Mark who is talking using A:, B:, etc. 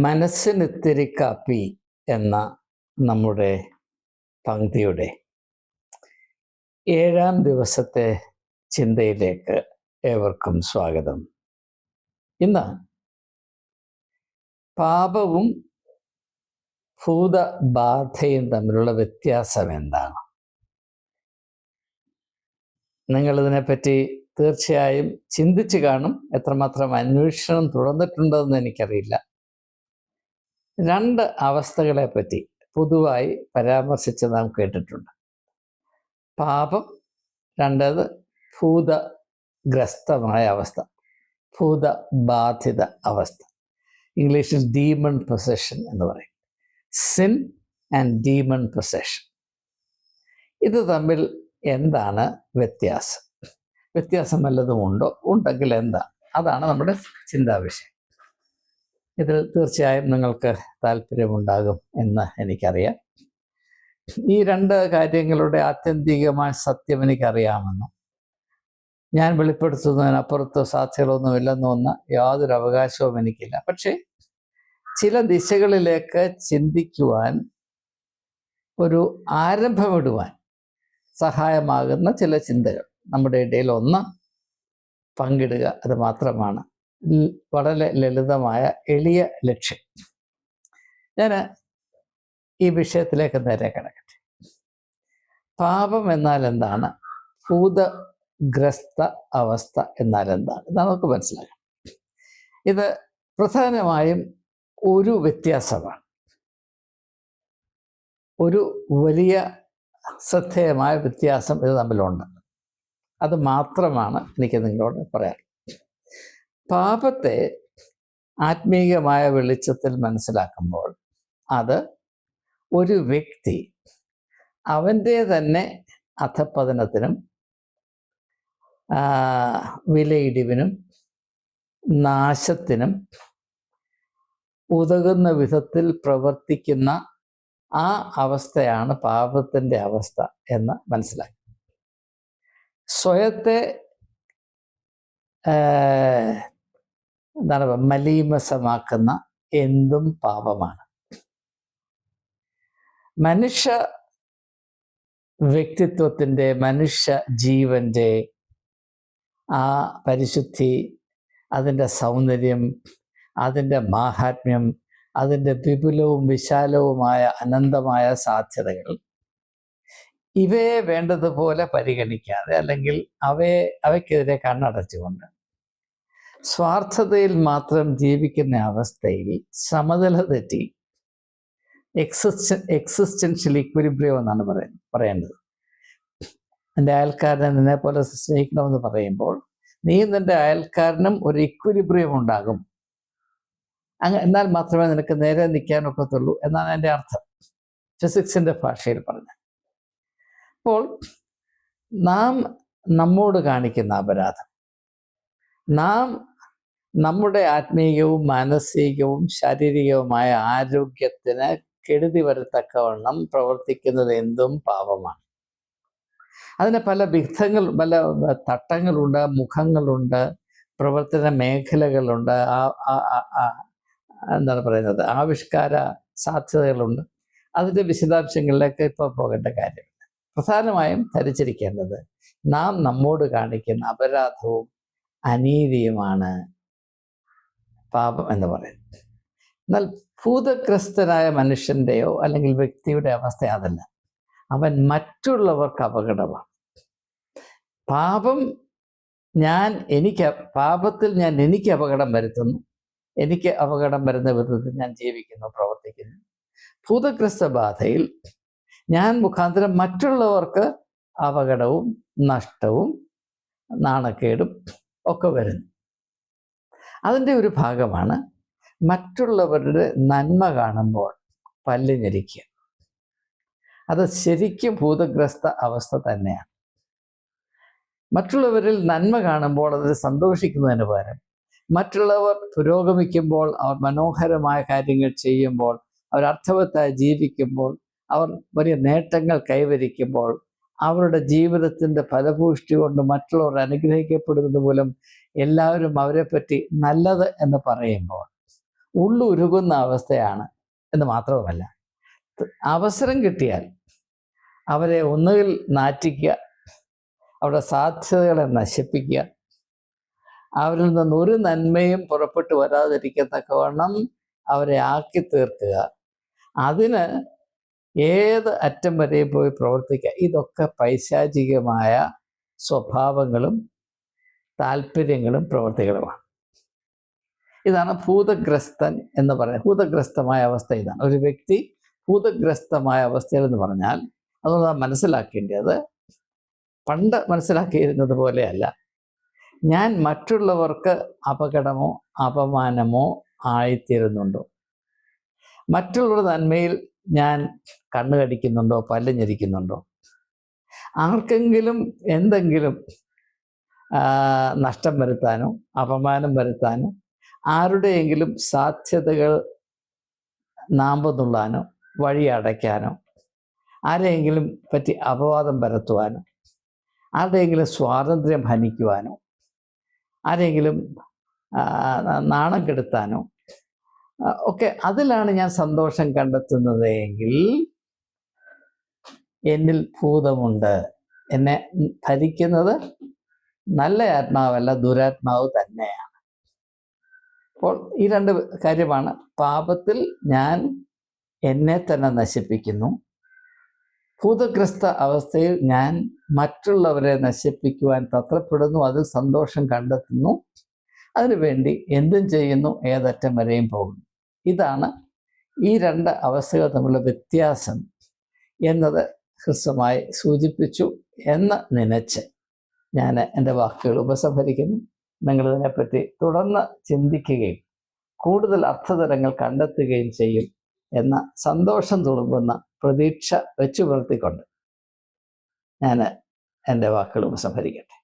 A: മനസ്സിനിത്തിരി കാപ്പി എന്ന നമ്മുടെ പങ്ക്തിയുടെ ഏഴാം ദിവസത്തെ ചിന്തയിലേക്ക് ഏവർക്കും സ്വാഗതം. ഇന്ന് പാപവും ഭൂതബാധയും തമ്മിലുള്ള വ്യത്യാസം എന്താണ്? നിങ്ങളിതിനെപ്പറ്റി തീർച്ചയായും ചിന്തിച്ചു കാണും. എത്രമാത്രം അന്വേഷണം തുടർന്നിട്ടുണ്ടെന്ന് എനിക്കറിയില്ല. രണ്ട് അവസ്ഥകളെ പറ്റി പൊതുവായി പരാമർശിച്ച് നാം കേട്ടിട്ടുണ്ട്. പാപം രണ്ടത് ഭൂതഗ്രസ്തമായ അവസ്ഥ ഭൂതബാധിത അവസ്ഥ. ഇംഗ്ലീഷിൽ ഡീമൺ പൊസഷൻ എന്ന് പറയും. സിൻ ആൻഡ് ഡീമൺ പൊസഷൻ ഇത് തമ്മിൽ എന്താണ് വ്യത്യാസം? വ്യത്യാസം വല്ലതും ഉണ്ടോ? ഉണ്ടെങ്കിൽ എന്താ അതാണ് നമ്മുടെ ചിന്താവിഷയം. ഇതിൽ തീർച്ചയായും നിങ്ങൾക്ക് താല്പര്യമുണ്ടാകും എന്ന് എനിക്കറിയാം. ഈ രണ്ട് കാര്യങ്ങളുടെ ആത്യന്തികമായ സത്യം എനിക്കറിയാമെന്നും ഞാൻ വെളിപ്പെടുത്തുന്നതിനപ്പുറത്ത് സാധ്യതകളൊന്നുമില്ലെന്നും ഒന്ന് യാതൊരു അവകാശവും എനിക്കില്ല. പക്ഷേ ചില ദിശകളിലേക്ക് ചിന്തിക്കുവാൻ ഒരു ആരംഭമിടുവാൻ സഹായമാകുന്ന ചില ചിന്തകൾ നമ്മുടെ ഇടയിൽ ഒന്ന് പങ്കിടുക അത് മാത്രമാണ്. വളരെ ലളിതമായ എളിയ ലക്ഷ്യം. ഞാൻ ഈ വിഷയത്തിലേക്ക് നേരെ കിടക്കട്ടെ. പാപം എന്നാൽ എന്താണ്? ഭൂതഗ്രസ്ത അവസ്ഥ എന്നാൽ എന്താണ്? നമുക്ക് മനസ്സിലാക്കാം. ഇത് പ്രധാനമായും ഒരു വ്യത്യാസമാണ്. ഒരു വലിയ ശ്രദ്ധേയമായ വ്യത്യാസം ഇത് തമ്മിലുണ്ട്. അത് മാത്രമാണ് എനിക്ക് നിങ്ങളോട് പറയാൻ പാപത്തെ ആത്മീയമായ വെളിച്ചത്തിൽ മനസ്സിലാക്കുമ്പോൾ അത് ഒരു വ്യക്തി അവന്റെ തന്നെ അധപ്പതനത്തിനും വിലയിടിവിനും നാശത്തിനും ഉതകുന്ന വിധത്തിൽ പ്രവർത്തിക്കുന്ന ആ അവസ്ഥയാണ് പാപത്തിന്റെ അവസ്ഥ എന്ന് മനസ്സിലാക്കി. സ്വയത്തെ എന്താണ് മലീമസമാക്കുന്ന എന്തും പാപമാണ്. മനുഷ്യ വ്യക്തിത്വത്തിന്റെ മനുഷ്യ ജീവന്റെ ആ പരിശുദ്ധി അതിന്റെ സൗന്ദര്യം അതിന്റെ മാഹാത്മ്യം അതിന്റെ വിപുലവും വിശാലവുമായ അനന്തമായ സാധ്യതകൾ. ഇവയെ വേണ്ടതുപോലെ പരിഗണിക്കാതെ അല്ലെങ്കിൽ അവയെ അവയ്ക്കെതിരെ കണ്ണടച്ചുകൊണ്ട് സ്വാർത്ഥതയിൽ മാത്രം ജീവിക്കുന്ന അവസ്ഥയിൽ സമതല തെറ്റി എക്സിസ്റ്റ എക്സിസ്റ്റൻഷ്യൽ ഇക്വിലിബ്രിയം എന്നാണ് പറയുന്നത് പറയേണ്ടത്. എന്റെ അയൽക്കാരനെ നിന്നെ പോലെ സ്നേഹിക്കണമെന്ന് പറയുമ്പോൾ നീ നിന്റെ അയൽക്കാരനും ഒരു ഇക്വിലിബ്രിയം ഉണ്ടാകും. അങ്ങ എന്നാൽ മാത്രമേ നിനക്ക് നേരെ നിൽക്കാൻ ഒക്കത്തുള്ളൂ എന്നാണ് എന്റെ അർത്ഥം. ഫിസിക്സിന്റെ ഭാഷയിൽ പറഞ്ഞത് അപ്പോൾ നാം നമ്മോട് കാണിക്കുന്ന അപരാധം. നാം നമ്മുടെ ആത്മീയവും മാനസികവും ശാരീരികവുമായ ആരോഗ്യത്തിന് കെടുതി വരത്തക്കവണ്ണം പ്രവർത്തിക്കുന്നത് എന്തും പാപമാണ്. അതിന് പല വിധങ്ങൾ പല തട്ടങ്ങളുണ്ട് മുഖങ്ങളുണ്ട് പ്രവർത്തന മേഖലകളുണ്ട് എന്താണ് പറയുന്നത് ആവിഷ്കാര സാധ്യതകളുണ്ട്. അതിന്റെ വിശദാംശങ്ങളിലേക്ക് ഇപ്പോൾ പോകേണ്ട കാര്യമില്ല. പ്രധാനമായും ധരിച്ചിരിക്കേണ്ടത് നാം നമ്മോട് കാണിക്കുന്ന അപരാധവും അനീതിയുമാണ്. പാപം എന്ന് പറയുന്നത്. എന്നാൽ ഭൂതഗ്രസ്തനായ മനുഷ്യന്റെയോ അല്ലെങ്കിൽ വ്യക്തിയുടെ അവസ്ഥ അതല്ല. അവൻ മറ്റുള്ളവർക്ക് അപകടമാണ്. പാപം ഞാൻ എനിക്ക് പാപത്തിൽ ഞാൻ എനിക്ക് അപകടം വരുത്തുന്നു. എനിക്ക് അപകടം വരുന്ന വിധത്തിൽ ഞാൻ ജീവിക്കുന്നു പ്രവർത്തിക്കുന്നു. ഭൂതഗ്രസ്ത ബാധയിൽ ഞാൻ മുഖാന്തരം മറ്റുള്ളവർക്ക് അപകടവും നഷ്ടവും നാണക്കേടും ഒക്കെ വരുന്നു. അതിന്റെ ഒരു ഭാഗമാണ് മറ്റുള്ളവരുടെ നന്മ കാണുമ്പോൾ പല്ല് ഞെരിക്കുക അത് ശരിക്കും ഭൂതഗ്രസ്ത അവസ്ഥ തന്നെയാണ്. മറ്റുള്ളവരിൽ നന്മ കാണുമ്പോൾ അതിൽ സന്തോഷിക്കുന്നതിന് പകരം മറ്റുള്ളവർ പുരോഗമിക്കുമ്പോൾ അവർ മനോഹരമായ കാര്യങ്ങൾ ചെയ്യുമ്പോൾ അവർ അർത്ഥവത്തായി ജീവിക്കുമ്പോൾ അവർ വലിയ നേട്ടങ്ങൾ കൈവരിക്കുമ്പോൾ അവരുടെ ജീവിതത്തിന്റെ ഫലഭൂഷ്ടി കൊണ്ട് മറ്റുള്ളവർ അനുഗ്രഹിക്കപ്പെടുന്നത് മൂലം എല്ലാവരും അവരെപ്പറ്റി നല്ലത് എന്ന് പറയുമ്പോൾ ഉള്ളുരുകുന്ന അവസ്ഥയാണ് എന്ന് മാത്രവുമല്ല. അവസരം കിട്ടിയാൽ അവരെ ഒന്നുകിൽ നാറ്റിക്കുക അവരുടെ സാധ്യതകളെ നശിപ്പിക്കുക അവരിൽ നിന്ന് ഒരു നന്മയും പുറപ്പെട്ടു വരാതിരിക്കത്തക്കവണ്ണം അവരെ ആക്കി തീർക്കുക അതിന് ഏത് അറ്റം വരെ പോയി പ്രവർത്തിക്കുക ഇതൊക്കെ പൈശാചികമായ സ്വഭാവങ്ങളും താല്പര്യങ്ങളും പ്രവർത്തികളുമാണ്. ഇതാണ് ഭൂതഗ്രസ്തൻ എന്ന് പറയുന്നത്. ഭൂതഗ്രസ്തമായ അവസ്ഥ ഇതാണ്. ഒരു വ്യക്തി ഭൂതഗ്രസ്തമായ അവസ്ഥയിൽ എന്ന് പറഞ്ഞാൽ അതുകൊണ്ട് നാം മനസ്സിലാക്കേണ്ടത് പണ്ട് മനസ്സിലാക്കിയിരുന്നത് പോലെയല്ല. ഞാൻ മറ്റുള്ളവർക്ക് അപകടമോ അപമാനമോ ആയിത്തീരുന്നുണ്ടോ? മറ്റുള്ളവരുടെ നന്മയിൽ ഞാൻ കണ്ണു കടിക്കുന്നുണ്ടോ പല്ല് ഞെരിക്കുന്നുണ്ടോ? ആർക്കെങ്കിലും എന്തെങ്കിലും നഷ്ടം വരുത്താനോ അപമാനം വരുത്താനോ ആരുടെയെങ്കിലും സാധ്യതകൾ നാമ്പുന്നുള്ളാനോ വഴി അടയ്ക്കാനോ ആരെയെങ്കിലും പറ്റി അപവാദം പരത്തുവാനോ ആരുടെയെങ്കിലും സ്വാതന്ത്ര്യം ഹനിക്കുവാനോ ആരെങ്കിലും നാണം കെടുത്താനോ ഒക്കെ അതിലാണ് ഞാൻ സന്തോഷം കണ്ടെത്തുന്നത് എങ്കിൽ എന്നിൽ ഭൂതമുണ്ട്. എന്നെ ഭരിക്കുന്നത് നല്ല ആത്മാവല്ല ദുരാത്മാവ് തന്നെയാണ്. അപ്പോൾ ഈ രണ്ട് കാര്യമാണ്. പാപത്തിൽ ഞാൻ എന്നെ തന്നെ നശിപ്പിക്കുന്നു. ഭൂതഗ്രസ്ത അവസ്ഥയിൽ ഞാൻ മറ്റുള്ളവരെ നശിപ്പിക്കുവാൻ തത്രപ്പെടുന്നു. അതിൽ സന്തോഷം കണ്ടെത്തുന്നു. അതിനുവേണ്ടി എന്തും ചെയ്യുന്നു. ഏതറ്റം വരെയും പോകുന്നു. ഇതാണ് ഈ രണ്ട് അവസ്ഥകൾ തമ്മിലുള്ള വ്യത്യാസം എന്നത് ഹ്രസ്വമായി സൂചിപ്പിച്ചു എന്ന് നനച്ച് ഞാൻ എന്റെ വാക്കുകൾ ഉപസംഹരിക്കുന്നു. നിങ്ങളിതിനെപ്പറ്റി തുടർന്ന് ചിന്തിക്കുകയും കൂടുതൽ അർത്ഥതരങ്ങൾ കണ്ടെത്തുകയും ചെയ്യും എന്ന സന്തോഷം തുളുമ്പുന്ന പ്രതീക്ഷ വെച്ചു പുലർത്തിക്കൊണ്ട് ഞാൻ എന്റെ വാക്കുകൾ ഉപസംഹരിക്കട്ടെ.